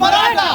मराठा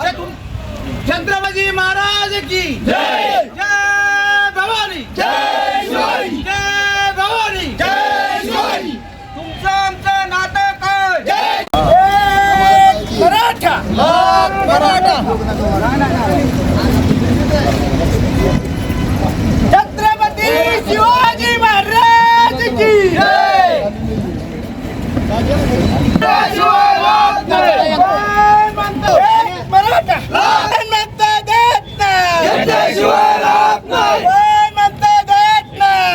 अरे तू छत्रपती महाराज की! जय! जय भवानी! जय शिवाजी जय भवानी! जय शिवाजी तुमचं आमचं नातं काय जय! मराठा! मराठा! छत्रपती शिवाजी महाराज की! जय! शिवाय राहत नाही. कोण म्हणतं? एक मराठा कोण म्हणतं देत नाही. कोण म्हणतं देत नाही.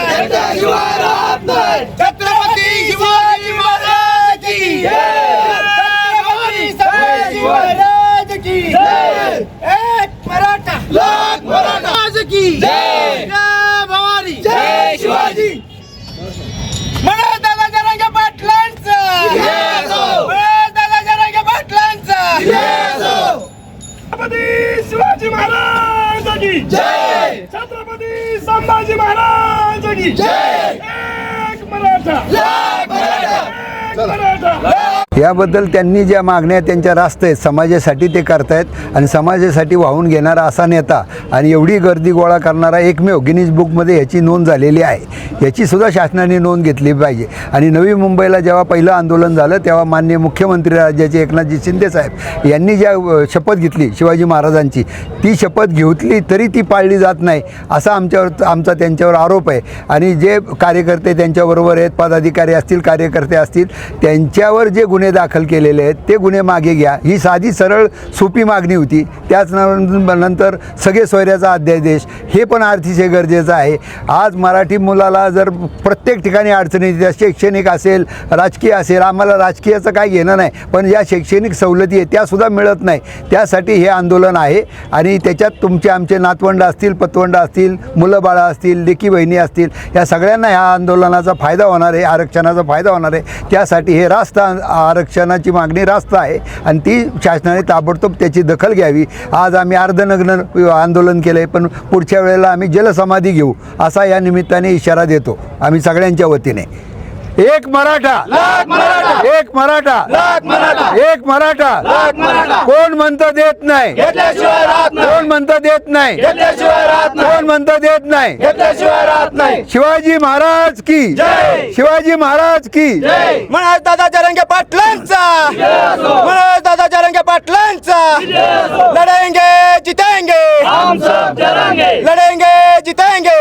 छत्रपती शिवाजी महाराज की छत्रपती शिवाजी महाराज की एक मराठा लाख महाराज की? जय! भवानी! जय शिवाजी! मनोज दादा जरांगे पाटलांचा दादा जरांगे पाटलांचा! छत्रपती शिवाजी महाराज की जय! छत्रपती संभाजी महाराज की जय! एक मराठा! लाख मराठा! एक मराठा! याबद्दल त्यांनी ज्या मागण्या त्यांच्या रास्त आहेत समाजासाठी ते करतायत आणि समाजासाठी वाहून घेणारा असा नेता आणि एवढी गर्दी गोळा करणारा एकमेव गिनीज बुकमध्ये याची नोंद झालेली आहे. याचीसुद्धा शासनाने नोंद घेतली पाहिजे. आणि नवी मुंबईला जेव्हा पहिलं आंदोलन झालं तेव्हा माननीय मुख्यमंत्री राज्याचे एकनाथजी शिंदे साहेब यांनी ज्या शपथ घेतली शिवाजी महाराजांची ती शपथ घेतली तरी ती पाळली जात नाही असा आमच्यावर आमचा त्यांच्यावर आरोप आहे. आणि जे कार्यकर्ते त्यांच्याबरोबर आहेत पदाधिकारी असतील कार्यकर्ते असतील त्यांच्यावर जे गुन्हे गुन्हे दाखल केलेले आहेत ते गुन्हे मागे घ्या. ही साधी सरळ सोपी मागणी होती. त्याच नंतर सगळे सोयऱ्याचा अध्यादेश हे पण अतिशय गरजेचं आहे. आज मराठी मुलाला जर प्रत्येक ठिकाणी अडचणी त्या शैक्षणिक असेल राजकीय असेल आम्हाला राजकीयाचं काय घेणं नाही पण या शैक्षणिक सवलती आहेत त्यासुद्धा मिळत नाही. त्यासाठी हे आंदोलन आहे आणि त्याच्यात तुमचे आमचे नातवंड असतील पतवंड असतील मुलं बाळं असतील लेकी बहिणी असतील या सगळ्यांना ह्या आंदोलनाचा फायदा होणार आहे आरक्षणाचा फायदा होणार आहे. त्यासाठी हे रास्त आ- आरक्षणाची मागणी रास्त आहे आणि ती शासनाने ताबडतोब त्याची दखल घ्यावी. आज आम्ही अर्धनग्न आंदोलन केलं आहे पण पुढच्या वेळेला आम्ही जलसमाधी घेऊ असा या निमित्ताने इशारा देतो आम्ही सगळ्यांच्या वतीने. एक मराठा. मराठा. एक मराठा. एक मराठा. कोण म्हणत देत नाही? कोण म्हणत देत नाही? कोण म्हणत देत नाही? शिवाजी महाराज की? शिवाजी महाराज की? म्हणाल दादा चरंगे पाटलांचा. म्हणाल दादा चरंगे पाटलांचा. लढेंगे जितेंगे. लढेंगे जितेंगे.